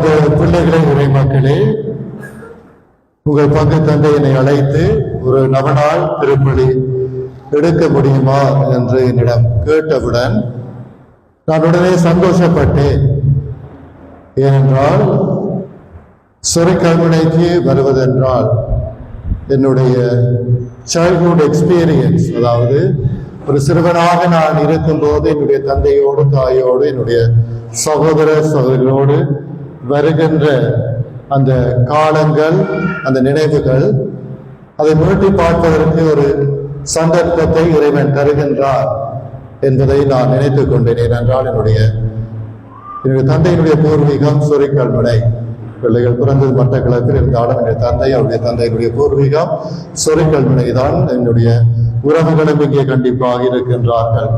அன்பார்ந்த பிள்ளைகளே உரை மக்களே உங்கள் பங்கு தந்தை என்னை அழைத்து ஒரு நவநாள் திருப்பலி எடுக்க முடியுமா என்று என்னிடம் கேட்டவுடன் நான் உடனே சந்தோஷப்பட்டேன். ஏனென்றால் சொரிக்கல்முனைக்கு வருவதென்றால் என்னுடைய சைல்ட்ஹுட் எக்ஸ்பீரியன்ஸ் அதாவது ஒரு சிறுவனாக நான் இருக்கும்போது என்னுடைய தந்தையோடு தாயோடு என்னுடைய சகோதர சகோதரிகளோடு வருகின்ற அந்த காலங்கள் அந்த நினைவுகள் அதை முரட்டி பார்ப்பதற்கு ஒரு சந்தர்ப்பத்தை இறைவன் தருகின்றார் என்பதை நான் நினைத்துக் கொண்டேன். ஏனென்றால் என்னுடைய என்னுடைய தந்தையினுடைய பூர்வீகம் சொரிக்கல்முனை பிள்ளைகள் பிறந்தது மட்டக்களப்பில் இருந்தாலும் என்னுடைய தந்தை அவருடைய தந்தையினுடைய பூர்வீகம் சொரிக்கல்முனை தான் என்னுடைய உறவுகளும் இங்கே கண்டிப்பாக இருக்கின்றார்கள்.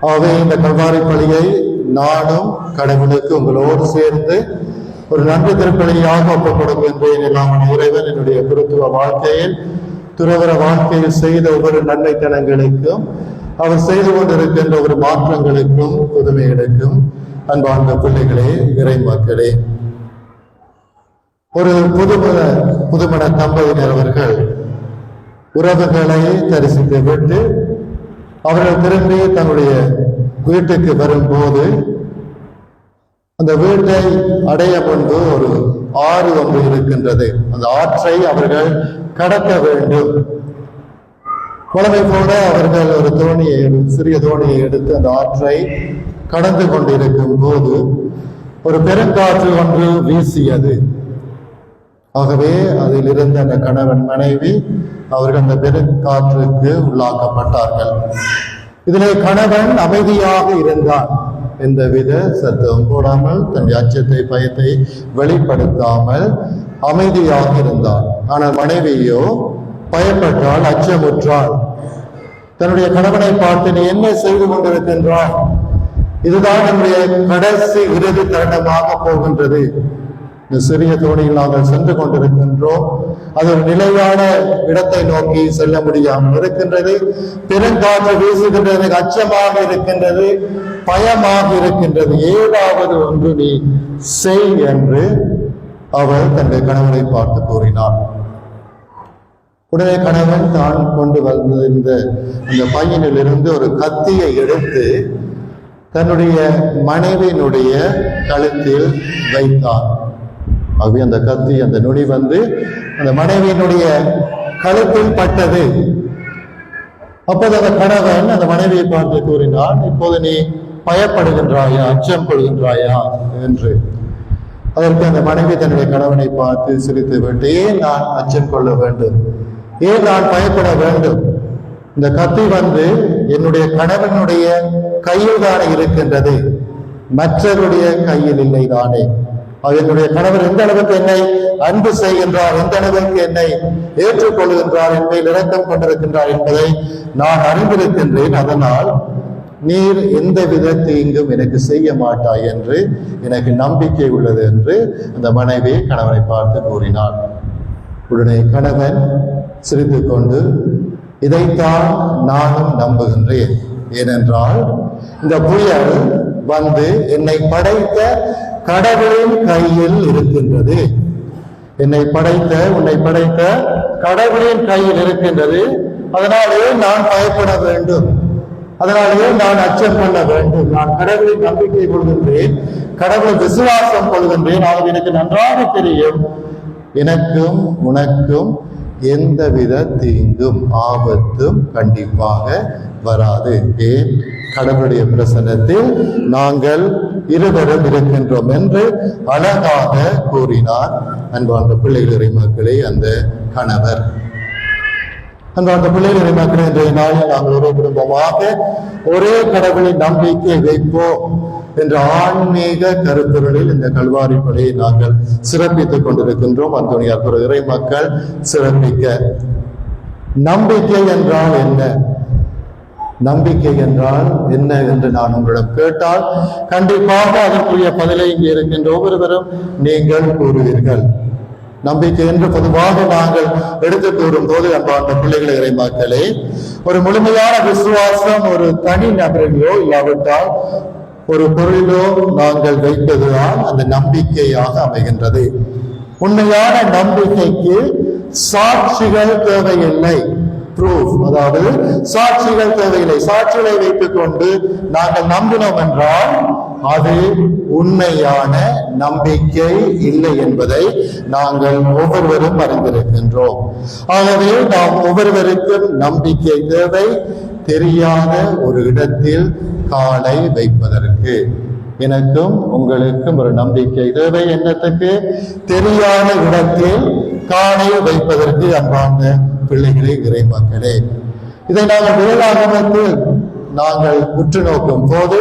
ஆகவே இந்த கல்வாரி பள்ளியை நானும் கடவுளுக்கு உங்களோடு சேர்ந்து ஒரு நன்றி திருப்பலியாக ஒப்புக் கொடுக்கின்றேன் எல்லாம் இறைவன் என்னுடைய குருத்துவ வாழ்க்கையில் துறவர வாழ்க்கையில் செய்த ஒவ்வொரு நன்மைத்தனங்களுக்கும் அவர் செய்து கொண்டிருக்கின்ற ஒரு மாற்றங்களுக்கும் புதுமைகளுக்கும் அன்பார்ந்த பிள்ளைகளே இறை மக்களே. ஒரு புதுமண புதுமண தம்பதியினர் அவர்கள் உறவுகளை தரிசித்து விட்டு அவர்கள் திரும்பி தன்னுடைய வீட்டுக்கு வரும்போது அந்த வீட்டை அடைய முன்பு ஒரு ஆறு ஒன்று இருக்கின்றது. அந்த ஆற்றை அவர்கள் கடக்க வேண்டும். குழந்தை போல அவர்கள் ஒரு தோணியை எடு- சிறிய தோணியை எடுத்து அந்த ஆற்றை கடந்து கொண்டிருக்கும் போது ஒரு பெருங்காற்று ஒன்று வீசியது. ஆகவே அதில் இருந்த அந்த கணவன் மனைவி அவர்கள் அந்த பெருங்காற்றுக்கு உள்ளாக்கப்பட்டார்கள். இதிலே கணவன் அமைதியாக இருந்தான் எந்தவித சத்தம் போடாமல் தன் அச்சத்தை பயத்தை வெளிப்படுத்தாமல் அமைதியாக இருந்தான் ஆனால் மனைவியோ பயப்பட்டால் அச்சமுற்றாள். தன்னுடைய கணவனை பார்த்து நீ என்ன செய்து கொண்டிருக்கின்றாய்? இதுதான் நம்முடைய கடைசி இறுதி தருணமாக போகின்றது. சிறிய தோணியில் நாங்கள் சென்று கொண்டிருக்கின்றோம். அது ஒரு நிலையான இடத்தை நோக்கி செல்ல முடியாமல் இருக்கின்றது. பெருங்காற்று வீசுகின்றது அச்சமாக இருக்கின்றது பயமாக இருக்கின்றது. ஏதாவது ஒன்று நீ செய் என்று அவர் தன்னுடைய கணவனை பார்த்து கூறினார் உடனே கணவன் தான் கொண்டு வந்திருந்த அந்த பையனிலிருந்து ஒரு கத்தியை எடுத்து தன்னுடைய மனைவியினுடைய கழுத்தில் வைத்தான் ஆகவே அந்த கத்தி அந்த நுனி வந்து அந்த மனைவியினுடைய கழுத்தில் பட்டது. அப்போது அந்த கணவன் அந்த மனைவியை பார்த்து கூறினான் இப்போது நீ பயப்படுகின்றாயா அச்சம் கொள்கின்றாயா? என்று. அதற்கு அந்த மனைவி தன்னுடைய கணவனை பார்த்து சிரித்து விட்டு ஏன் நான் அச்சம் கொள்ள வேண்டும்? ஏன் நான் பயப்பட வேண்டும்? இந்த கத்தி வந்து என்னுடைய கணவனுடைய கையில் தானே இருக்கின்றது. மற்றவருடைய கையில் இல்லை தானே என்னுடைய கணவர் எந்த அளவுக்கு என்னை அன்பு செய்கின்றார் எந்த அளவுக்கு என்னை ஏற்றுக்கொள்கின்றார் என்பதை இரக்கம் கொண்டிருக்கின்றார் என்பதை நான் அறிந்திருக்கின்றேன். அதனால் நீர் எந்த வித தீங்கும் எனக்கு செய்ய மாட்டாய் என்று எனக்கு நம்பிக்கை உள்ளது என்று அந்த மனைவி கணவனை பார்த்து கூறினாள். உடனே கணவன் சிரித்து கொண்டு இதைத்தான் நானும் நம்புகின்றேன். ஏனென்றால் இந்த புயல் வந்து என்னை படைத்த கடவுளின் கையில் இருக்கின்றது. என்னை படைத்த உன்னை படைத்த கடவுளின் கையில் இருக்கின்றது. அதனாலே நான் பயப்பட வேண்டும். அதனாலேயே நான் அச்சம் கொள்ள வேண்டும். நான் கடவுளின் நம்பிக்கை கொள்கின்றேன். கடவுள் விசுவாசம் கொள்கின்றேன். ஆகவே எனக்கு நன்றாக தெரியும். எனக்கும் உனக்கும் எந்தவித தீங்கும் ஆபத்தும் கண்டிப்பாக வராது. ஏன்? கடவுளுடைய பிரசன்னத்தில் நாங்கள் இருவரும் இருக்கின்றோம் என்று அழகாக கூறினார் அன்பார்ந்த பிள்ளைகளை மக்களே அந்த கணவர். அன்பார்ந்த பிள்ளைகளை மக்களே இன்றைய நாளில் நாங்கள் ஒரு குடும்பமாக ஒரே கடவுளின் நம்பிக்கை வைப்போம் என்ற ஆன்மீக கருத்துருளில் இந்த கல்வாரி படையை நாங்கள் சிறப்பித்துக் கொண்டிருக்கின்றோம். அந்தோனியார் பிற இறை மக்கள் சிறப்பிக்க. நம்பிக்கை என்றால் என்ன? நம்பிக்கை என்றால் என்ன என்று நான் உங்களிடம் கேட்டால் கண்டிப்பாக அதற்குரிய பதிலை இங்கே இருக்கின்ற ஒவ்வொருவரும் நீங்கள் கூறுவீர்கள். நம்பிக்கை என்று பொதுவாக நாங்கள் எடுத்து கூறும் போது அன்பார்ந்த பிள்ளைகளை இறைமாக்களே ஒரு முழுமையான விசுவாசம் ஒரு தனி நபரிலோ இல்லாவிட்டால் ஒரு பொருளிலோ நாங்கள் வைப்பதுதான் அந்த நம்பிக்கையாக அமைகின்றது. உண்மையான நம்பிக்கைக்கு சாட்சிகள் தேவையில்லை. ப்ரூஃப் அதாவது சாட்சிகள் தேவையில்லை. சாட்சிகளை வைத்துக் கொண்டு நாங்கள் நம்பினோம் என்றால் அது உண்மையான நம்பிக்கை இல்லை என்பதை நாங்கள் ஒவ்வொருவரும் அறிந்திருக்கின்றோம். ஆகவே நாம் ஒவ்வொருவருக்கும் நம்பிக்கை தேவை தெரியாத ஒரு இடத்தில் காலை வைப்பதற்கு. எனக்கும் உங்களுக்கும் ஒரு நம்பிக்கை தேவை என்னத்துக்கு? தெரியாத இடத்தில் காலை வைப்பதற்கு அன்பார்ந்த பிள்ளைகளே இறை மக்களே இதை நாங்கள் வேளாகமத்தில் நாங்கள் உற்று நோக்கும் போது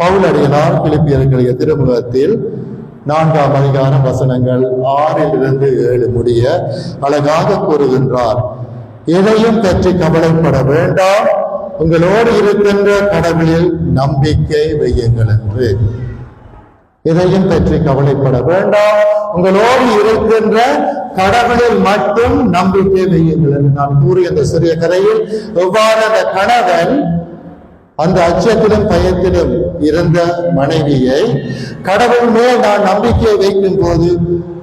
பவுலடிகளார் பிலிப்பியர்களுடைய திருமுகத்தில் நான்காம் அதிகாரம் வசனங்கள் ஆறில் இருந்து ஏழு முடிய அழகாக கூறுகின்றார். எதையும் பற்றி கவலைப்பட வேண்டாம். உங்களோடு இருக்கின்ற கடவுளில் நம்பிக்கை வையுங்கள் என்று. எதையும் பற்றி கவலைப்பட வேண்டாம். உங்களோடு இருக்கின்ற கடவுளில் மட்டும் நம்பிக்கை வையுங்கள் என்று நான் கூறிய அந்த சிறிய கதையில் எவ்வாறு அந்த கணவன் அந்த அச்சத்திலும் பயத்திலும் இருந்த மனைவியை கடவுள் மேல் நான் நம்பிக்கை வைக்கும் போது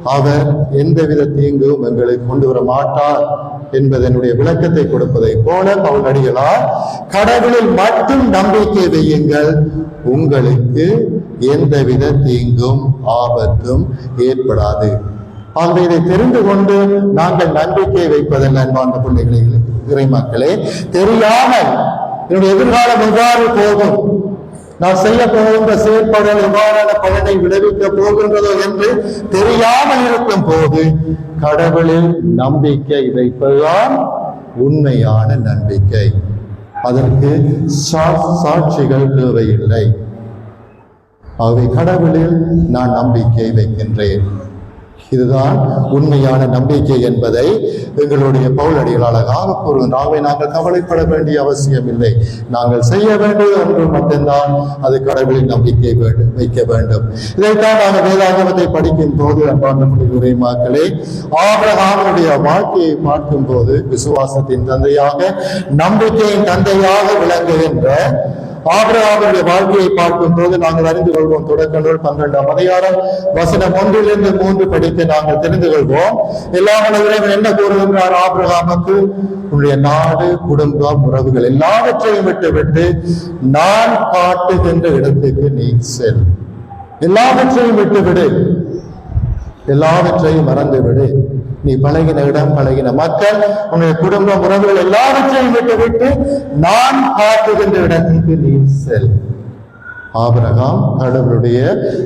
அவர் எந்தவித தீங்கும் எங்களை கொண்டு வர மாட்டார் என்பதனுடைய விளக்கத்தை கொடுப்பதை போல பவுல் அடிகளார் கடவுளில் மட்டும் நம்பிக்கை வையுங்கள் உங்களுக்கு எந்தவித தீங்கும் ஆபத்தும் ஏற்படாது. ஆகவே இதை தெரிந்து கொண்டு நாங்கள் நம்பிக்கை வைப்பதல்ல அன்பார்ந்த பிள்ளைகளை இறை மக்களே தெரியாமல் என்னுடைய எதிர்காலம் எவ்வாறு போகும்? நான் செய்ய போகின்ற செயற்பாடுகள் எவ்வாறான பலனை விளைவிக்க போகின்றதோ என்று தெரியாமல் இருக்கும் போது கடவுளில் நம்பிக்கை வைப்பதுதான் உண்மையான நம்பிக்கை. அதற்கு சா- சாட்சிகள் தேவையில்லை. ஆகவே கடவுளில் நான் நம்பிக்கை வைக்கின்றேன். இதுதான் உண்மையான நம்பிக்கை என்பதை எங்களுடைய பவுலடிகள் அழகாக கூறுகின்றாகவே நாங்கள் கவலைப்பட வேண்டிய அவசியம் இல்லை. நாங்கள் செய்ய வேண்டியது ஒன்று மட்டும்தான். அது கடவுளின் நம்பிக்கை வேண்டும் வைக்க வேண்டும். இதைத்தான் நாங்கள் வேதாகமத்தை படிக்கும் போது அன்பார்ந்த மக்களே ஆபிரகாமனுடைய வாழ்க்கையை பார்க்கும் போது விசுவாசத்தின் தந்தையாக நம்பிக்கையின் தந்தையாக விளங்குகின்ற ஆபிரகாமுடைய வாழ்க்கையை பார்க்கும் போது நாங்கள் அறிந்து கொள்வோம். தொடக்க நூல் பன்னிரெண்டாம் அதிகாரம் வசனம் ஒன்றிலிருந்து மூன்று படித்து நாங்கள் தெரிந்து கொள்வோம். எல்லாம் வல்ல இறைவன் என்ன கூறுகின்றார்? ஆபிரகாமுக்கு உன்னுடைய நாடு குடும்பம் உறவுகள் எல்லாவற்றையும் விட்டுவிட்டு நான் காட்டுகின்ற இடத்துக்கு நீ செல். எல்லாவற்றையும் விட்டுவிடு. எல்லாவற்றையும் மறந்துவிடு. நீ பழகின இடம் பழகின மக்கள் உன்னுடைய குடும்பம் உறவுகள் எல்லாவற்றையும் விட்டுவிட்டு நான் காட்டுகின்ற இடத்துக்கு நீ செல். ஆபிரகாம் கடவுளுடைய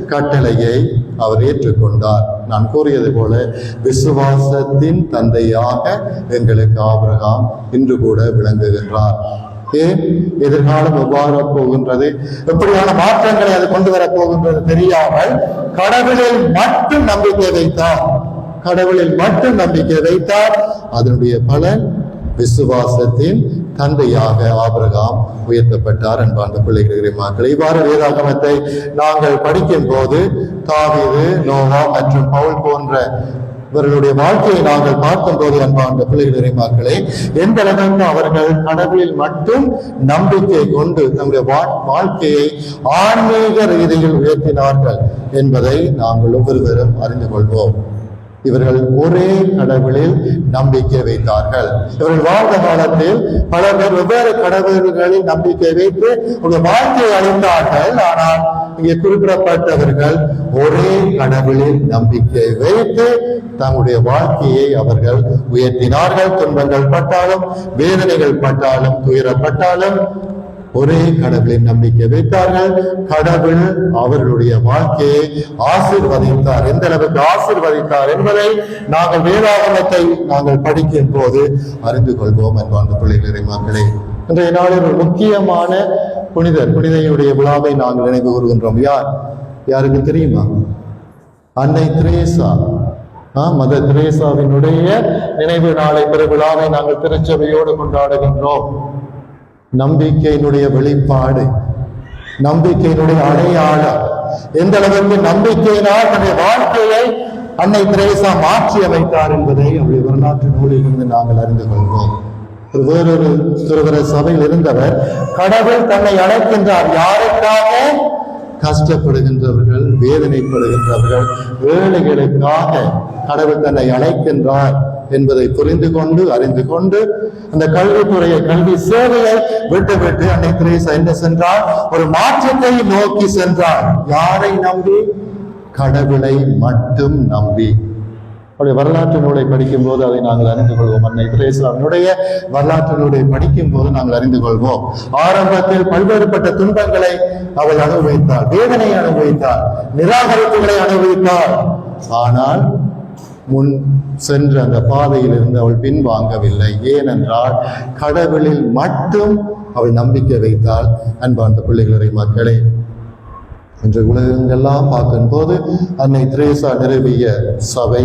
கட்டளையை அவர் ஏற்றுக்கொண்டார். நான் கூறியது போல விசுவாசத்தின் தந்தையாக எங்களுக்கு ஆபிரகாம் இன்று கூட விளங்குகின்றார். ஏன்? எதிர்காலம் எவ்வாறு போகின்றது? எப்படியான மாற்றங்களை அது கொண்டு வரப் போகின்றது தெரியாமல் கடவுளில் மட்டும் நம்பிக்கை வைத்தார். கடவுளில் மட்டும் நம்பிக்கை வைத்தார். அதனுடைய பலன் விசுவாசத்தின் தந்தையாக ஆபிரகாம் உயர்த்தப்பட்டார். அன்பார்ந்த பிள்ளைகளை மக்கள் இவ்வாறு வேதாகமத்தை நாங்கள் படிக்கும் போது தாவீது நோவா மற்றும் பவுல் போன்ற இவர்களுடைய வாழ்க்கையை நாங்கள் பார்க்கும்போது அன்பார்ந்த பிள்ளைகளை மக்களே எந்த அளவுக்கு அவர்கள் கடவுளில் மட்டும் நம்பிக்கை கொண்டு நம்முடைய வாழ்க்கையை ஆன்மீக ரீதியில் உயர்த்தினார்கள் என்பதை நாங்கள் ஒவ்வொருவரும் அறிந்து கொள்வோம். இவர்கள் ஒரே கடவுளில் நம்பிக்கை வைத்தார்கள். இவர்கள் வாழ்ந்த காலத்தில் பல பேர் வெவ்வேறு கடவுள்களில் நம்பிக்கை வைத்து உங்கள் வாழ்க்கையை அழிந்தார்கள் ஆனால் இங்கே குறிப்பிடப்பட்டவர்கள் ஒரே கடவுளில் நம்பிக்கை வைத்து தங்களுடைய வாழ்க்கையை அவர்கள் உயர்த்தினார்கள். துன்பங்கள் பட்டாலும் வேதனைகள் பட்டாலும் துயரப்பட்டாலும் ஒரே கடவுளின் நம்பிக்கை வைத்தார்கள். கடவுள் அவர்களுடைய வாழ்க்கையை ஆசீர்வதித்தார். எந்த அளவுக்கு ஆசீர்வதித்தார் என்பதை நாங்கள் வேதாகமத்தை நாங்கள் படிக்கும் போது அறிந்து கொள்வோம் அன்பார்ந்த பிள்ளைகளை மக்களே இன்றைய நாளில் ஒரு முக்கியமான புனிதர் புனிதையுடைய விழாவை நாங்கள் நினைவு கூறுகின்றோம். யார்? யாருக்கு தெரியுமா? அன்னை திரேசா. மத திரேசாவினுடைய நினைவு நாளை பெருவிழாவை நாங்கள் திருச்சபையோடு கொண்டாடுகின்றோம். நம்பிக்கையினுடைய வெளிப்பாடு நம்பிக்கையினுடைய அடையாளம். எந்த அளவிற்கு நம்பிக்கையினால் தன்னுடைய வாழ்க்கையை அன்னை திரேசா மாற்றி அமைத்தார் என்பதை அவருடைய வரலாற்று நூலிலிருந்து நாங்கள் அறிந்து கொள்வோம். வேறொரு துறவர சபையில் இருந்தவர் கடவுள் தன்னை அழைக்கின்றார். யாருக்காக? கஷ்டப்படுகின்றவர்கள் வேதனைப்படுகின்றவர்கள் வேலைகளுக்காக கடவுள் தன்னை அழைக்கின்றார். என்பதை புரிந்து கொண்டு அறிந்து கொண்டு அந்த கல்வித்துறையை கல்வி சேவையை விட்டு விட்டு அன்னை திரேசா என்ன சென்றார் ஒரு மாற்றத்தை நோக்கி சென்றார் யாரை நம்பி? கடவுளை மட்டும் நம்பி. அவருடைய வரலாற்று நூலை படிக்கும் போது அதை நாங்கள் அறிந்து கொள்வோம். அன்னை திரேசாவினுடைய வரலாற்று நூலை படிக்கும் போது நாங்கள் அறிந்து கொள்வோம். ஆரம்பத்தில் பல்வேறுபட்ட துன்பங்களை அவள் அனுபவித்தார் வேதனை அனுபவித்தார் நிராகரிப்புகளை அனுபவித்தார் ஆனால் முன் சென்ற அந்த பாதையில் இருந்து அவள் பின்வாங்கவில்லை. ஏனென்றால் கடவுளில் மட்டும் அவள் நம்பிக்கை வைத்தாள் அன்பார்ந்த பிள்ளைகளுடைய மக்களே இன்று உலகங்கள்லாம் பார்க்கும்போது அன்னை திரேசா நிறுவிய சபை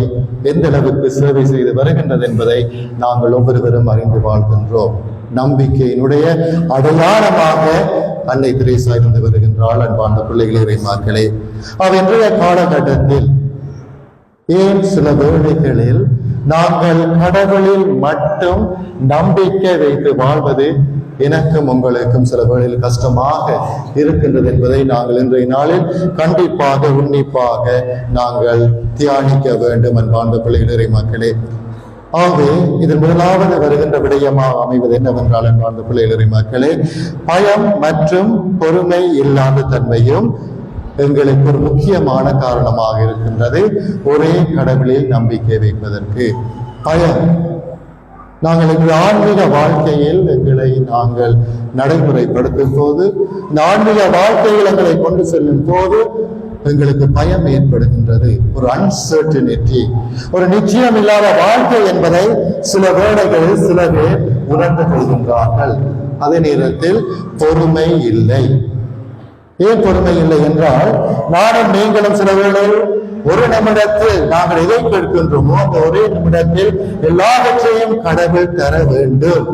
எந்த அளவுக்கு சேவை செய்து வருகின்றது என்பதை நாங்கள் ஒவ்வொருவரும் அறிந்து வாழ்கின்றோம். நம்பிக்கையினுடைய அடையாளமாக அன்னை திரேசா இருந்து வருகின்றாள் அன்பார்ந்த பிள்ளைகளை மக்களே. அவ இன்றைய காலகட்டத்தில் ஏன் சில வேளைகளில் நாங்கள் கடவுளில் மட்டும் நம்பிக்கை வைத்து வாழ்வது எனக்கும் உங்களுக்கும் சில வேளையில் கஷ்டமாக இருக்கின்றது என்பதை நாங்கள் இன்றைய நாளில் கண்டிப்பாக உன்னிப்பாக நாங்கள் தியானிக்க வேண்டும் அன்பார்ந்த பிள்ளைகளரை மக்களே. ஆகவே இதில் முதலாவது வருகின்ற விடயமாக அமைவது என்னவென்றால் அன்பார்ந்த பிள்ளைகளரை மக்களே பயம் மற்றும் பொறுமை இல்லாத தன்மையும் எங்களுக்கு ஒரு முக்கியமான காரணமாக இருக்கின்றது ஒரே கடவுளில் நம்பிக்கை வைப்பதற்கு. பயம் நாங்கள் எங்கள் ஆன்மீக வாழ்க்கையில் எங்களை நாங்கள் நடைமுறைப்படுத்தும் போது இந்த ஆன்மீக வாழ்க்கையில் எங்களை கொண்டு செல்லும் போது எங்களுக்கு பயம் ஏற்படுகின்றது. ஒரு அன்சர்டினிட்டி ஒரு நிச்சயம் இல்லாத வாழ்க்கை என்பதை சில வேளைகளில் சில பேர் உணர்ந்து கொள்கின்றார்கள். அதே நேரத்தில் பொறுமை இல்லை. ஏன் பொறுமை இல்லை என்றால் நானும் நீங்களும் சில வேளை ஒரு நிமிடத்தில் நாங்கள் எதை கேட்கின்றோமோ அந்த ஒரே நிமிடத்தில் எல்லாவற்றையும் கடவுள் தர வேண்டும்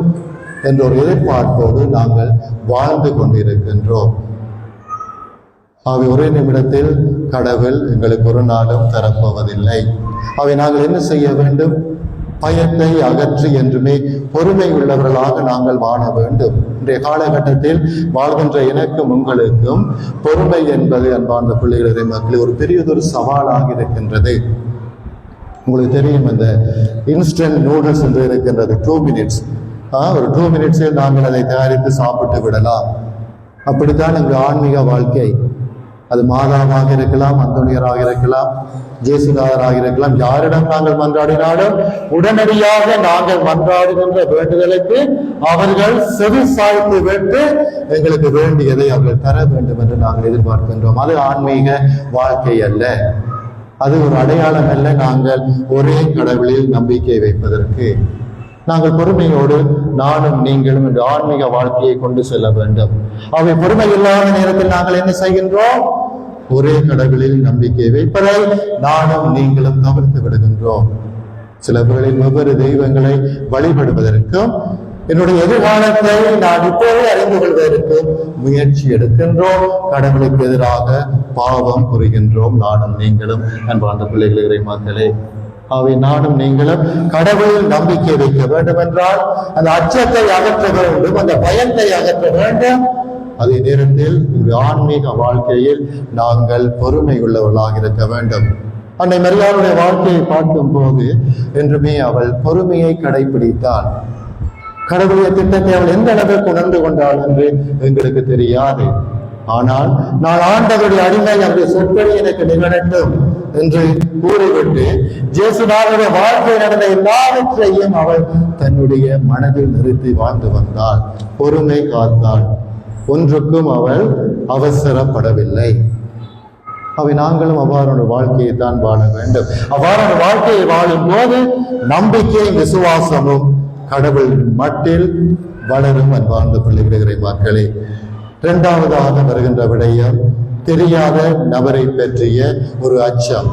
என்ற ஒரு எதிர்பார்ப்போடு நாங்கள் வாழ்ந்து கொண்டிருக்கின்றோம். அவை ஒரே நிமிடத்தில் கடவுள் எங்களுக்கு ஒரு நாளும் தரப்போவதில்லை. அவை நாங்கள் என்ன செய்ய வேண்டும்? பயத்தை அகற்றி என்றுமே பொறுமை உள்ளவர்களாக நாங்கள் வாழ வேண்டும். இன்றைய காலகட்டத்தில் வாழ்கின்ற எனக்கும் உங்களுக்கும் பொறுமை என்பது அன்பார்ந்த பிள்ளைகளே மக்கள் ஒரு பெரியதொரு சவாலாக இருக்கின்றது. உங்களுக்கு தெரியும் இந்த இன்ஸ்டன்ட் நூடுல்ஸ் என்று இருக்கின்றது டூ மினிட்ஸ் ஒரு டூ மினிட்ஸில் நாங்கள் அதை தயாரித்து சாப்பிட்டு விடலாம். அப்படித்தான் எங்கள் ஆன்மீக வாழ்க்கை. அது மாதாவாக இருக்கலாம் அந்தோனியராக இருக்கலாம் ஜேசுதாதராக இருக்கலாம். யாரிடம் நாங்கள் மன்றாடினாலும் உடனடியாக நாங்கள் மன்றாடுகின்ற வேண்டுதலுக்கு அவர்கள் செவி சாய்த்து விட்டு எங்களுக்கு வேண்டியதை அவர்கள் தர வேண்டும் என்று நாங்கள் எதிர்பார்க்கின்றோம். அது ஆன்மீக வாழ்க்கை அல்ல. அது ஒரு அடையாளம் அல்ல. நாங்கள் ஒரே கடவுளில் நம்பிக்கை வைப்பதற்கு. நாங்கள் பொறுமையோடு நானும் நீங்களும் இந்த ஆன்மீக வாழ்க்கையை கொண்டு செல்ல வேண்டும். அவை பொறுமை இல்லாத நேரத்தில் நாங்கள் என்ன செய்கின்றோம்? ஒரே கடவுளில் நம்பிக்கை வைப்பதை நானும் நீங்களும் தவிர்த்து விடுகின்றோம். சில வேளையில் வெவ்வேறு தெய்வங்களை வழிபடுவதற்கும் என்னுடைய எதிர்காலத்தை நான் இப்போதே அறிந்து கொள்வதற்கும் முயற்சி எடுக்கின்றோம். கடவுளுக்கு எதிராக பாவம் புரிகின்றோம். நானும் நீங்களும் அன்பார்ந்த பிள்ளைகளை மக்களே அவை நானும் நீங்களும் கடவுளில் நம்பிக்கை வைக்க வேண்டும் என்றால் அந்த அச்சத்தை அகற்ற வேண்டும் அந்த பயத்தை அகற்ற வேண்டும். அதே நேரத்தில் இந்த ஆன்மீக வாழ்க்கையில் நாங்கள் பொறுமை உள்ளவர்களாக இருக்க வேண்டும். அன்னை மரியாளுடைய வாழ்க்கையை பார்க்கும் போது என்றுமே அவள் பொறுமையை கடைபிடித்தாள் கடவுளுடைய திட்டத்தை அவள் எந்த அளவுக்கு உணர்ந்து கொண்டாள் என்று எங்களுக்கு தெரியாது. ஆனால் நான் ஆண்டவருடைய அடிமை அவருடைய சொற்களை எனக்கு நிகழட்டும். என்று கூறிவிட்டு ஜேசுநாதனுடைய வாழ்க்கை நடந்த எல்லாவற்றையும் அவள் தன்னுடைய மனதில் நிறுத்தி வாழ்ந்து வந்தாள். பொறுமை காத்தாள். ஒன்றுக்கும் அவள் அவசரப்படவில்லை. அவை நாங்களும் அவ்வாறான வாழ்க்கையை தான் வாழ வேண்டும். அவ்வாறான வாழ்க்கையை வாழும் போது நம்பிக்கையும் விசுவாசமும் கடவுள் மட்டில் வளரும் அன்பார்ந்த பிள்ளைகளை மக்களே இரண்டாவதாக வருகின்ற விடயம் தெரியாத நபரை பற்றிய ஒரு அச்சம்.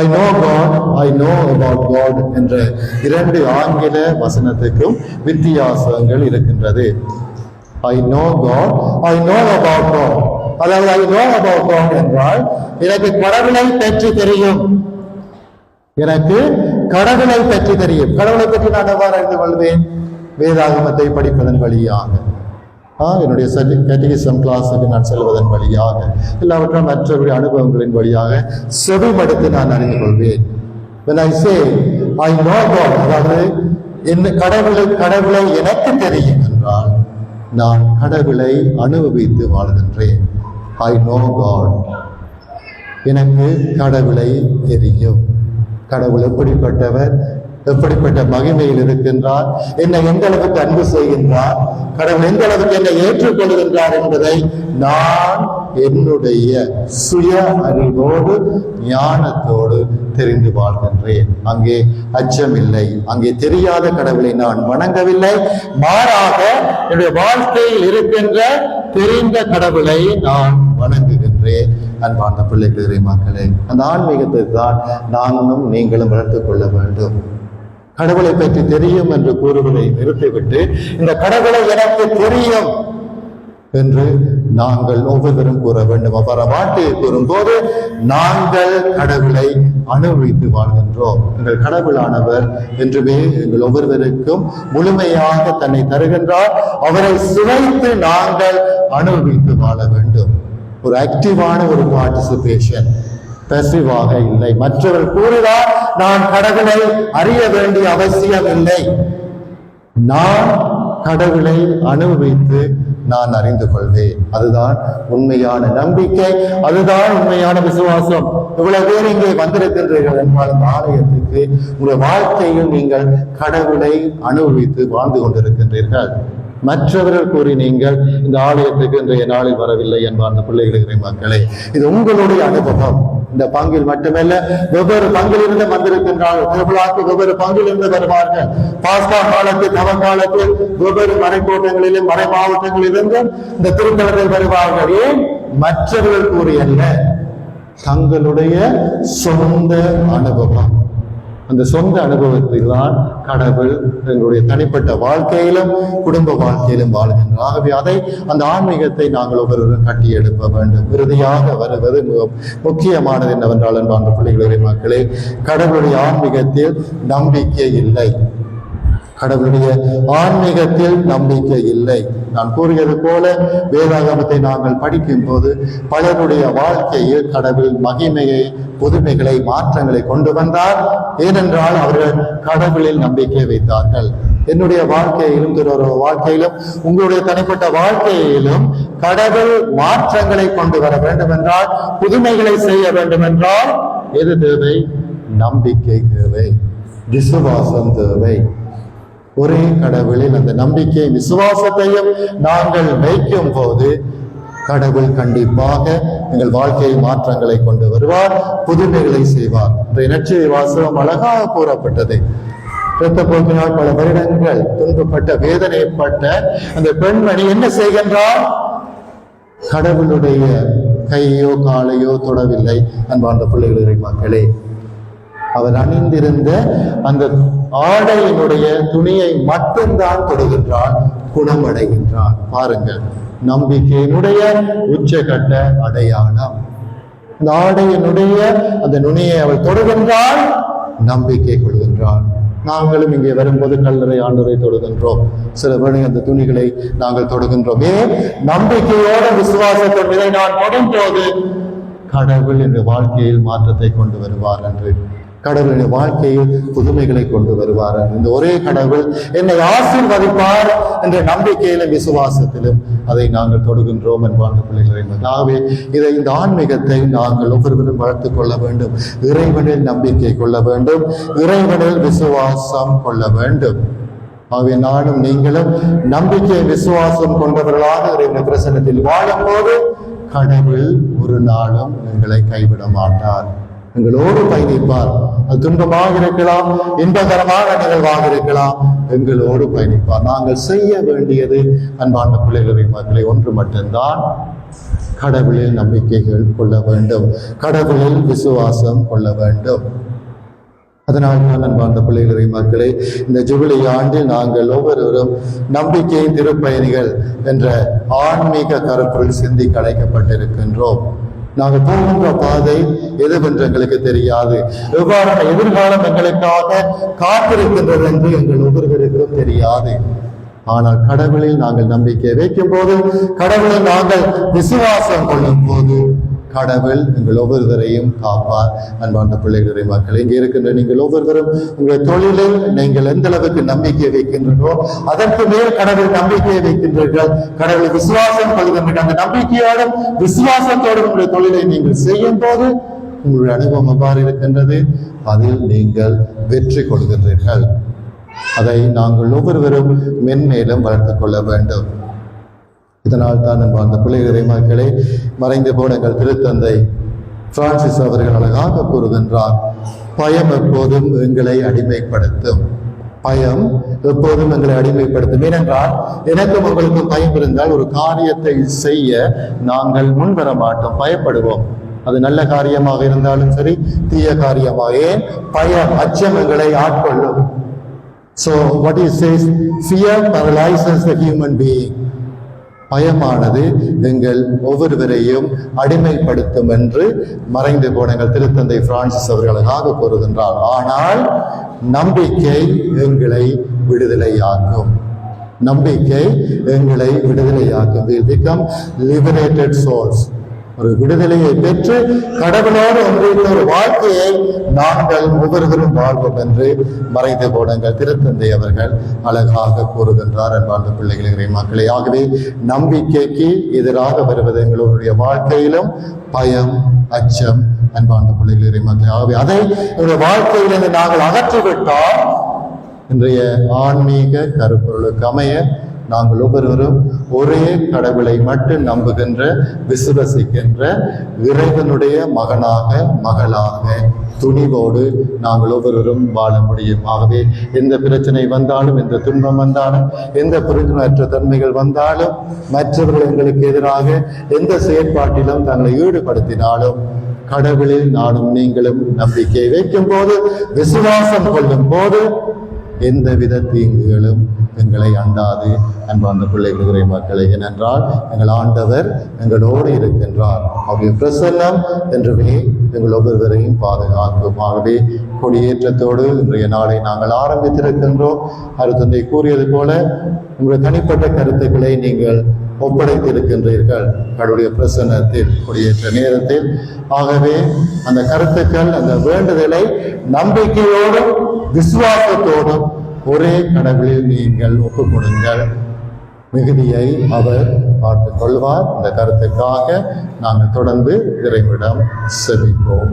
I know God I know about God என்ற இரண்டு ஆங்கில வசனத்துக்கும் வித்தியாசங்கள் இருக்கின்றது. I know God I know about God அதாவது ஐ நோ அபவுட் காட் என்றால் எனக்கு கடவுளை பற்றி தெரியும். எனக்கு கடவுளை பற்றி தெரியும். கடவுளை பற்றி நான் எவ்வாறு அறிந்து கொள்வேன்? வேதாகமத்தை படிப்பதன் வழியாக. என்னுடைய கேட்டகிசம் கிளாஸுக்கு நான் செல்வதன் வழியாக எல்லாவற்றும் மற்றவருடைய அனுபவங்களின் வழியாக செவிமடுத்து நான் அறிந்து கொள்வேன். When I say I know God அதாவது என்ன கடவுளை கடவுளை எனக்கு தெரியும் என்றால் நான் கடவுளை அனுபவித்து வாழ்கின்றேன். ஐ நோ காட் எனக்கு கடவுளை தெரியும். கடவுள் எப்படிப்பட்டவர்? எப்படிப்பட்ட மகிமையில் இருக்கின்றார்? என்னை எந்த அளவுக்கு அன்பு செய்கின்றார்? கடவுள் எந்த அளவுக்கு என்னை ஏற்றுக்கொள்கின்றார் என்பதை நான் என்னுடைய சுய அறிவோடு ஞானத்தோடு தெரிந்து வாழ்கின்றேன். அங்கே அச்சமில்லை. அங்கே தெரியாத கடவுளை நான் வணங்கவில்லை. மாறாக என்னுடைய வாழ்க்கையில் இருக்கின்ற தெரிந்த கடவுளை நான் வணங்குகின்றேன். அன்பார்ந்த பிள்ளைகளே மக்களே அந்த ஆன்மீகத்தை தான் நானும் நீங்களும் வளர்த்துக் கொள்ள வேண்டும். கடவுளை பற்றி தெரியும் என்று கூறுவதை நிறுத்திவிட்டு இந்த கடவுளை எனக்கு தெரியும் என்று நாங்கள் ஒவ்வொருவரும் கூற வேண்டும். அவ்வாறு வார்த்தையை கூறும்போது நாங்கள் கடவுளை அனுபவித்து வாழ்கின்றோம். எங்கள் கடவுளானவர் என்றுமே எங்கள் ஒவ்வொருவருக்கும் முழுமையாக தன்னை தருகின்றார். அவரை சுவைத்து நாங்கள் அனுபவித்து வாழ வேண்டும். ஒரு ஆக்டிவான ஒரு பார்ட்டிசிபேஷன் பேசிவாக இல்லை. மற்றவர் கூறுகிறார் நான் கடவுளை அறிய வேண்டிய அவசியம் இல்லை. நான் கடவுளை அனுபவித்து நான் அறிந்து கொள்வேன். அதுதான் உண்மையான நம்பிக்கை அதுதான் உண்மையான விசுவாசம். இவ்வளவு பேர் இங்கே வந்திருக்கின்றீர்கள் என்றால் இந்த ஆலயத்துக்கு உங்கள் வாழ்க்கையில் நீங்கள் கடவுளை அனுபவித்து வாழ்ந்து கொண்டிருக்கின்றீர்கள். மற்றவர்கள் கூறி நீங்கள் இந்த ஆலயத்துக்கு இன்றைய நாளில் வரவில்லை என்பார் அந்த பிள்ளைகளுக்கு மக்களே. இது உங்களுடைய அனுபவம். இந்த பங்கில் மட்டுமல்ல வெவ்வேறு பங்கில் இருந்து வந்திருக்கின்றார்கள் திருவிழாக்கு வெவ்வேறு பங்கில் இருந்து வருவார்கள். பாஸ்கா காலத்து தவக்காலத்து வெவ்வேறு மறைக்கோட்டங்களிலும் மறை மாவட்டங்களிலிருந்தும் இந்த திருத்தலத்தில் வருவார்கள். ஏன்? மற்றவர்கள் கூறியல்ல. தங்களுடைய சொந்த அனுபவம். அந்த சொந்த அனுபவத்தில் தான் கடவுள் எங்களுடைய தனிப்பட்ட வாழ்க்கையிலும் குடும்ப வாழ்க்கையிலும் வாழ்கின்றோம் ஆகவே அதை அந்த ஆன்மீகத்தை நாங்கள் ஒவ்வொருவரும் கட்டி எழுப்ப வேண்டும். இறுதியாக வருவது மிக முக்கியமானது என்னவென்றால் அன்பார்ந்த பிள்ளைகளுடைய மக்களே கடவுளுடைய ஆன்மீகத்தில் நம்பிக்கை இல்லை. கடவுளுடைய ஆன்மீகத்தில் நம்பிக்கை இல்லை. நான் கூறியது போல வேதாகமத்தை நாங்கள் படிக்கும் போது பலருடைய வாழ்க்கையில் கடவுள் மகிமையை புதுமைகளை மாற்றங்களை கொண்டு வந்தார். ஏனென்றால் அவர்கள் கடவுளில் நம்பிக்கை வைத்தார்கள். என்னுடைய வாழ்க்கையிலும் திருவருவ வாழ்க்கையிலும் உங்களுடைய தனிப்பட்ட வாழ்க்கையிலும் கடவுள் மாற்றங்களை கொண்டு வர வேண்டும் என்றால் புதுமைகளை செய்ய வேண்டும் என்றால் எது தேவை? நம்பிக்கை தேவை. விசுவாசம் தேவை. ஒரே கடவுளில் அந்த நம்பிக்கை விசுவாசத்தையும் நாங்கள் வைக்கும் போது கடவுள் கண்டிப்பாக எங்கள் வாழ்க்கையை மாற்றங்களை கொண்டு வருவார் புதுமைகளை செய்வார். இந்த நற்செய்தி வாசகம் அழகாக கூறப்பட்டது. இரத்த போக்கினால் பல வருடங்கள் துன்பப்பட்ட வேதனைப்பட்ட அந்த பெண்மணி என்ன செய்கின்றார் கடவுளுடைய கையோ காலையோ தொடவில்லை. அன்பார்ந்த பிள்ளைகளுடைய மக்களே அவர் அணிந்திருந்த அந்த ஆடையினுடைய துணியை மட்டும்தான் தொடுகின்றான் குணமடைகின்றான் பாருங்கள் நம்பிக்கையினுடைய உச்சகட்ட அடையாளம். அந்த ஆடையினுடைய அந்த நுனியை அவள் தொடுகின்றாள் நம்பிக்கை கொள்கின்றாள் நாங்களும் இங்கே வரும்போது கல்லறை ஆண்டரை தொடுகின்றோம். சில வேளை அந்த துணிகளை நாங்கள் தொடுகின்றோம். ஏன்? நம்பிக்கையோட விசுவாசத்தோடு இதை நான் தொடும்போது கடவுள் என்ற வாழ்க்கையில் மாற்றத்தை கொண்டு வருவார் என்று. கடவுளுடைய வாழ்க்கையில் புதுமைகளை கொண்டு வருவார் இந்த ஒரே கடவுள் என்னை ஆசீர்வதிப்பார் என்ற நம்பிக்கையிலும் விசுவாசத்திலும் அதை நாங்கள் தொடுகின்றோம் என்பார்ந்த பிள்ளைகளை. ஆகவே இதை இந்த ஆன்மீகத்தை நாங்கள் ஒவ்வொருவரும் வளர்த்துக் கொள்ள வேண்டும். இறைவனில் நம்பிக்கை கொள்ள வேண்டும். இறைவனில் விசுவாசம் கொள்ள வேண்டும். ஆகவே நானும் நீங்களும் நம்பிக்கை விசுவாசம் கொண்டவர்களாக இறைவன் பிரசன்னத்தில் வாழும்போது கடவுள் ஒரு நாளும் எங்களை கைவிட மாட்டார். எங்களோடு பயணிப்பார். அது துன்பமாக இருக்கலாம் இன்பகரமான நிகழ்வாக இருக்கலாம் எங்களோடு பயணிப்பார். நாங்கள் செய்ய வேண்டியது அன்பான பிள்ளைகளை மக்களை ஒன்று மட்டும்தான். கடவுளில் நம்பிக்கைகள் கொள்ள வேண்டும். கடவுளில் விசுவாசம் கொள்ள வேண்டும். அதனால் தான் அன்பார்ந்த பிள்ளைகளை மக்களே இந்த ஜூபிலி ஆண்டில் நாங்கள் ஒவ்வொருவரும் நம்பிக்கை திருப்பயணிகள் என்ற ஆன்மீக கருப்பொருள் சிந்தி அழைக்கப்பட்டிருக்கின்றோம். நாங்கள் போகின்ற பாதை எதுவென்று எங்களுக்கு தெரியாது. எவ்வாறான எதிர்காலம் எங்களுக்காக காத்திருக்கின்றது என்று எங்கள் ஒவ்வொருவருக்கும் தெரியாது. ஆனால் கடவுளில் நாங்கள் நம்பிக்கை வைக்கும் போது கடவுளில் நாங்கள் விசுவாசம் கொள்ளும் போது கடவுள் எங்கள் ஒவ்வொருவரையும் காப்பார். அன்பார்ந்த பிள்ளைகளுடைய மக்கள் இங்கே இருக்கின்ற நீங்கள் ஒவ்வொருவரும் உங்கள் தொழிலில் நீங்கள் எந்த அளவுக்கு நம்பிக்கை வைக்கின்றனோ அதற்கு மேல் கடவுள் நம்பிக்கையை வைக்கின்றீர்கள். கடவுள் விசுவாசம் கொள்கின்றீர்கள் அந்த நம்பிக்கையோடும் விசுவாசத்தோடும் உங்களுடைய தொழிலை நீங்கள் செய்யும் போது உங்களுடைய அனுபவம் எவ்வாறு இருக்கின்றது? அதில் நீங்கள் வெற்றி கொள்கின்றீர்கள். அதை நாங்கள் ஒவ்வொருவரும் மென்மேலும் வளர்த்துக் கொள்ள வேண்டும். இதனால் தான் நம்ம அந்த பிள்ளைகளை மக்களை மறைந்து போன எங்கள் திருத்தந்தை பிரான்சிஸ் அவர்கள் அழகாக கூறுகின்றார் பயம் எப்போதும் எங்களை அடிமைப்படுத்தும். பயம் எப்போதும் எங்களை அடிமைப்படுத்தும். ஏனென்றால் எனக்கும் உங்களுக்கும் பயம் இருந்தால் ஒரு காரியத்தை செய்ய நாங்கள் முன்வர மாட்டோம் பயப்படுவோம். அது நல்ல காரியமாக இருந்தாலும் சரி தீய காரியமாக. ஏன்? பயம் அச்சம் எங்களை ஆட்கொள்ளும். So what he says, fear paralyzes the human being. பயமானது. எங்கள் ஒவ்வொருவரையும் அடிமைப்படுத்தும் என்று மறைந்து போனங்கள் திருத்தந்தை பிரான்சிஸ் அவர்களுக்காக கூறுகின்றார். ஆனால் நம்பிக்கை எங்களை விடுதலையாக்கும். நம்பிக்கை எங்களை விடுதலையாக்கும். We become liberated ஒரு விடுதலையை பெற்று கடவுளோடு ஒன்றிய ஒரு வாழ்க்கையை நாங்கள் ஒவ்வொருவரும் வாழ்வோம் என்று மறைந்து போடுங்கள் திருத்தந்தை அவர்கள் அழகாக கூறுகின்றார். அன்பார்ந்த பிள்ளைகளின் மக்களை ஆகவே நம்பிக்கைக்கு எதிராக வருவது எங்களுடைய வாழ்க்கையிலும் பயம் அச்சம் அன்பார்ந்த பிள்ளைகளின் மக்களை ஆகவே அதை எங்களுடைய வாழ்க்கையிலிருந்து நாங்கள் அகற்றிவிட்டால் இன்றைய ஆன்மீக கருப்பொருளுக்கு அமைய நாங்கள் ஒவ்வொருவரும் ஒரே கடவுளை மட்டும் நம்புகின்ற விசுவசிக்கின்ற இறைவனுடைய மகனாக மகளாக துணிவோடு நாங்கள் ஒவ்வொருவரும் வாழ முடியும். ஆகவே எந்த பிரச்சனை வந்தாலும் எந்த துன்பம் வந்தாலும் எந்த புரிந்துணர்ற்ற தன்மைகள் வந்தாலும் மற்றவர்கள் எங்களுக்கு எதிராக எந்த செயற்பாட்டிலும் தங்களை ஈடுபடுத்தினாலும் கடவுளில் நானும் நீங்களும் நம்பிக்கை வைக்கும் போது விசுவாசம் கொள்ளும் போது எந்தவித தீங்குகளும் எங்களை அண்டாது. அன்பார்ந்த பிள்ளைகளுடைய மக்களை ஏனென்றால் எங்கள் ஆண்டவர் எங்களோடு இருக்கின்றார். அவருடைய பிரசன்னம் என்றுமே எங்கள் ஒவ்வொருவரையும் பாதுகாக்கும் ஆகவே கொடியேற்றத்தோடு இன்றைய நாளை நாங்கள் ஆரம்பித்திருக்கின்றோம். அருத்தந்தை கூறியது போல உங்கள் தனிப்பட்ட கருத்துக்களை நீங்கள் ஒப்படைத்திருக்கின்றீர்கள். கடவுளுடைய பிரசன்னத்தில் கொடியேற்ற நேரத்தில். ஆகவே அந்த கருத்துக்கள் அந்த வேண்டுதலை நம்பிக்கையோடும் விசுவாசத்தோடும் ஒரே கடவுளில் நீங்கள் ஒப்பு கொடுங்கள் மிகுதியை அவர் பார்த்துக் கொள்வார். இந்த கருத்துக்காக நாங்கள் தொடர்ந்து இறைவிடம் செவிப்போம்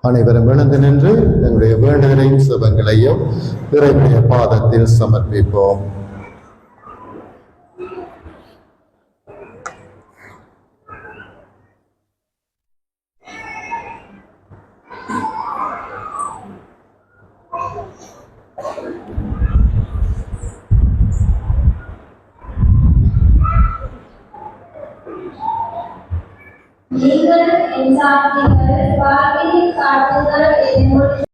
அனைவரும் எழுந்து நின்று எங்களுடைய வேண்டுதலையும் சுபங்களையும் இறைவனுடைய பாதத்தில் சமர்ப்பிப்போம். நீங்கள் என் சாட்சிகள் வாழ்க்கையில் காட்டுங்கள் என்னுடைய